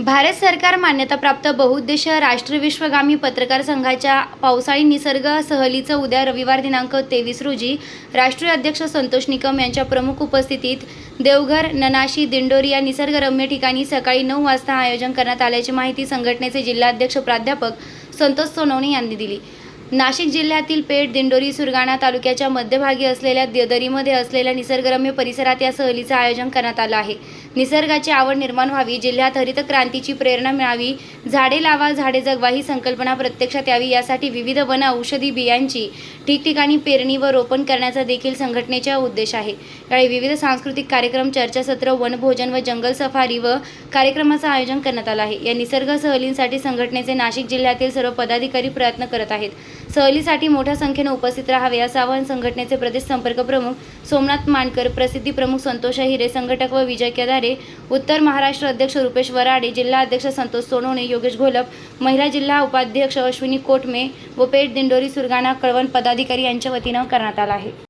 भारत सरकार मान्यताप्राप्त बहुउद्देशीय राष्ट्रविश्वगामी पत्रकार संघाच्या पावसाळी निसर्ग सहलीचं उद्या रविवार दिनांक तेवीस रोजी राष्ट्रीय अध्यक्ष संतोष निकम यांच्या प्रमुख उपस्थितीत देवघर ननाशी दिंडोरी या निसर्गरम्य ठिकाणी सकाळी नऊ वाजता आयोजन करण्यात आल्याची माहिती संघटनेचे जिल्हाध्यक्ष प्राध्यापक संतोष सोनवणे यांनी दिली. नाशिक जिल्ह्यातील पेठ दिंडोरी सुरगाणा तालुक्याच्या मध्यभागी असलेल्या दरीमध्ये असलेल्या निसर्गरम्य परिसरात या सहलीचं आयोजन करण्यात आलं आहे. निसर्गाची आवड निर्माण व्हावी जिल्ह्यात हरित क्रांतीची प्रेरणा मिळावी झाडे लावा झाडे जगवा ही संकल्पना प्रत्यक्षात यावी यासाठी विविध वन औषधी बियांची ठिकठिकाणी पेरणी व रोपण करण्याचा देखील संघटनेचा उद्देश आहे. यावेळी विविध सांस्कृतिक कार्यक्रम चर्चासत्र वनभोजन व जंगल सफारी व कार्यक्रमाचं आयोजन करण्यात आलं आहे. या निसर्ग सहलींसाठी संघटनेचे नाशिक जिल्ह्यातील सर्व पदाधिकारी प्रयत्न करत आहेत. सहलीसाठी मोठ्या संख्येनं उपस्थित राहावे असं आवाहन संघटनेचे प्रदेश संपर्क प्रमुख सोमनाथ मानकर प्रसिद्धी प्रमुख संतोष हिरे संघटक व विजय केदारे उत्तर महाराष्ट्र अध्यक्ष रुपेश वराडे जिल्हा अध्यक्ष संतोष सोनवणे योगेश घोलप महिला जिल्हा उपाध्यक्ष अश्विनी कोटमे व पेठ दिंडोरी सुरगाणा कळवण पदाधिकारी यांच्या वतीनं करण्यात आला आहे.